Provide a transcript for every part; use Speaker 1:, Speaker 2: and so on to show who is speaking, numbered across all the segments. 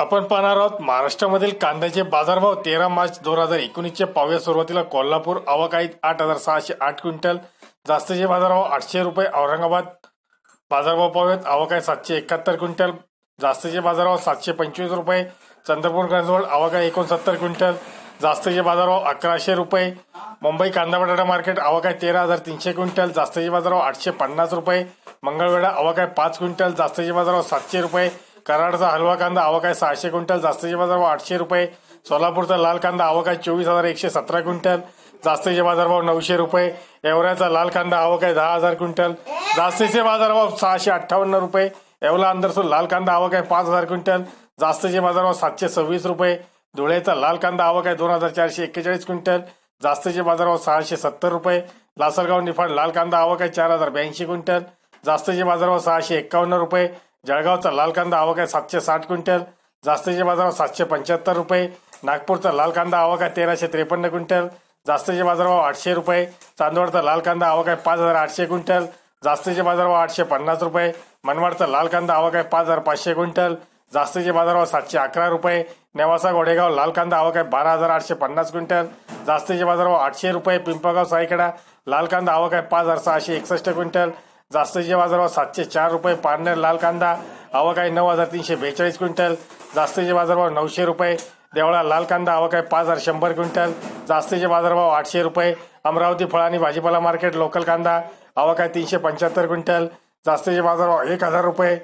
Speaker 1: आपण पाहणार आहोत महाराष्ट्रामधील कांद्याचे बाजारभाव तेरा मार्च दोन हजार एकोणीसच्या पाव्या सुरुवातीला कोल्हापूर अवकाळीत आठ हजार सहाशे आठ क्विंटल. जास्तीचे बाजारभाव आठशे रुपये औरंगाबाद बाजारभाव पाहूयात अवकाळी सातशे एकाहत्तर क्विंटल. जास्तीचे बाजारभाव सातशे पंचवीस रुपये. चंद्रपूर गंजवळ अवकाळी एकोणसत्तर क्विंटल. जास्तीचे बाजारभाव अकराशे रुपये. मुंबई कांदा बटाटा मार्केट अवकाळी तेरा हजार तीनशे क्विंटल. जास्तीचे बाजारभाव आठशे पन्नास रुपये. मंगळवेढा अवकाळी पाच क्विंटल. जास्तीचे बाजारभाव सातशे रुपये. कराडचा हलवा कांदा आवक आहे सहाशे क्विंटल जास्तीचे बाजारभाव आठशे रुपये. सोलापूरचा लाल कांदा आवक आहे चोवीस हजार एकशे सतरा क्विंटल जास्तीचे बाजारभाव नऊशे रुपये. एवऱ्याचा लाल कांदा आवक आहे दहा हजार क्विंटल जास्तीचे बाजारभाव सहाशे अठ्ठावन्न रुपये. येवला अंदरसून लाल कांदा आवक आहे पाच हजार क्विंटल जास्तीचे बाजारभाव सातशे सव्वीस रुपये. धुळेचा लाल कांदा आवक आहे दोन हजार चारशे एक्केचाळीस क्विंटल जास्तीचे बाजारभाव सहाशे सत्तर रुपये. लासलगाव निफाड लाल कांदा आवक आहे चार हजार ब्याऐंशी क्विंटल जास्तीचे बाजारभाव सहाशे एक्कावन्न रुपये. जळगावचा लाल कांदा आवक आहे सातशे साठ क्विंटल जास्तीच्या बाजारभाव सातशे पंच्याहत्तर रुपये नागपूरचा लाल कांदा आवक आहे तेराशे त्रेपन्न क्विंटल जास्तीचे बाजारभाव आठशे रुपये चांदवडचा लाल कांदा आवक आहे पाच हजार आठशे क्विंटल जास्तीचे बाजारभाव आठशे पन्नास रुपये मनमाडचा लाल कांदा आवक आहे पाच हजार पाचशे क्विंटल जास्तीचे बाजारभाव सातशे अकरा रुपये नेवासा गोडेगाव लाल कांदा आवक आहे बारा हजार आठशे पन्नास क्विंटल जास्तीचे बाजारभाव आठशे रुपये पिंपळगाव सायकडा लाल कांदा आवक आहे पाच हजार सहाशे एकसष्ट क्विंटल जास्तीच्या बाजारभाव सातशे चार रुपये पारनेर लाल कांदा आहे नऊ हजार तीनशे बेचाळीस क्विंटल. जास्तीचे बाजारभाव नऊशे रुपये देवळा लाल कांदा आहे पाच हजार शंभर क्विंटल. जास्तीचे बाजारभाव आठशे रुपये अमरावती फळ आणि भाजीपाला मार्केट लोकल कांदा आहे तीनशे पंच्याहत्तर क्विंटल. जास्तीचे बाजारभाव एक हजार रुपये.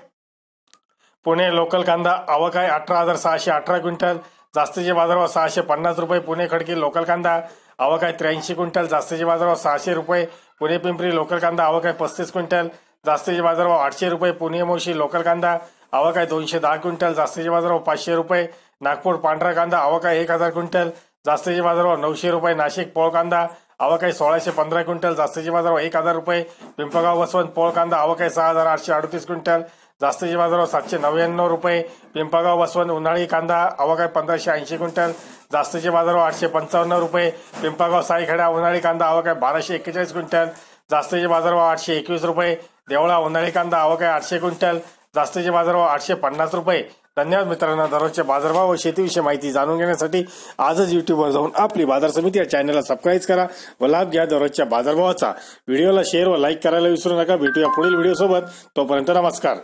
Speaker 1: पुणे लोकल कांदा आहे अठरा हजार सहाशे अठरा क्विंटल. जास्तीचे बाजारभाव सहाशे पन्नास रुपये पुणे खडकी लोकल कांदा आहे त्र्याऐंशी क्विंटल जास्तीचे बाजारभाव सहाशे रुपये पुणे पिंपरी लोकल कांदा आहे पस्तीस क्विंटल जास्तीचे बाजारभाव आठशे रुपये पुणे मोशी लोकल कांदा आहे दोनशे दहा क्विंटल जास्तीचे बाजारभाव पाचशे रुपये नागपूर पांढरा कांदा आहे एक हजार क्विंटल जास्तीचे बाजारभाव नऊशे रुपये नाशिक पोळ कांदा आहे सोळाशे पंधरा क्विंटल जास्तीचे बाजारभाव एक हजार रुपये पिंपळगाव वसवंत पोळ कांदा आहे सहा हजार आठशे अडतीस क्विंटल जास्तीचे बाजारावर सातशे नव्याण्णव रुपये. पिंपळगाव वसवंत उन्हाळी कांदा आहे पंधराशे ऐंशी क्विंटल. जास्तीचे बाजारावर आठशे पंचावन्न रुपये. पिंपळगाव साईखेडा उन्हाळी कांदा आवक आहे बाराशे एक्केचाळीस क्विंटल. जास्तीचे बाजारभाव आठशे एकवीस रुपये. देवळा उन्हाळी कांदा आवक आहे आठशे क्विंटल. जास्तीचे बाजारभाव आठशे पन्नास रुपये. धन्यवाद मित्रांनो दररोजचे बाजारभाव व शेतीविषयी माहिती जाणून घेण्यासाठी आजच युट्यूबवर जाऊन आपली बाजार समिती या चॅनलला सबस्क्राईब करा व लाभ घ्या दररोजच्या बाजारभावाचा. व्हिडिओला शेअर व लाईक करायला विसरू नका. भेटूया पुढील व्हिडिओ सोबत. तोपर्यंत नमस्कार.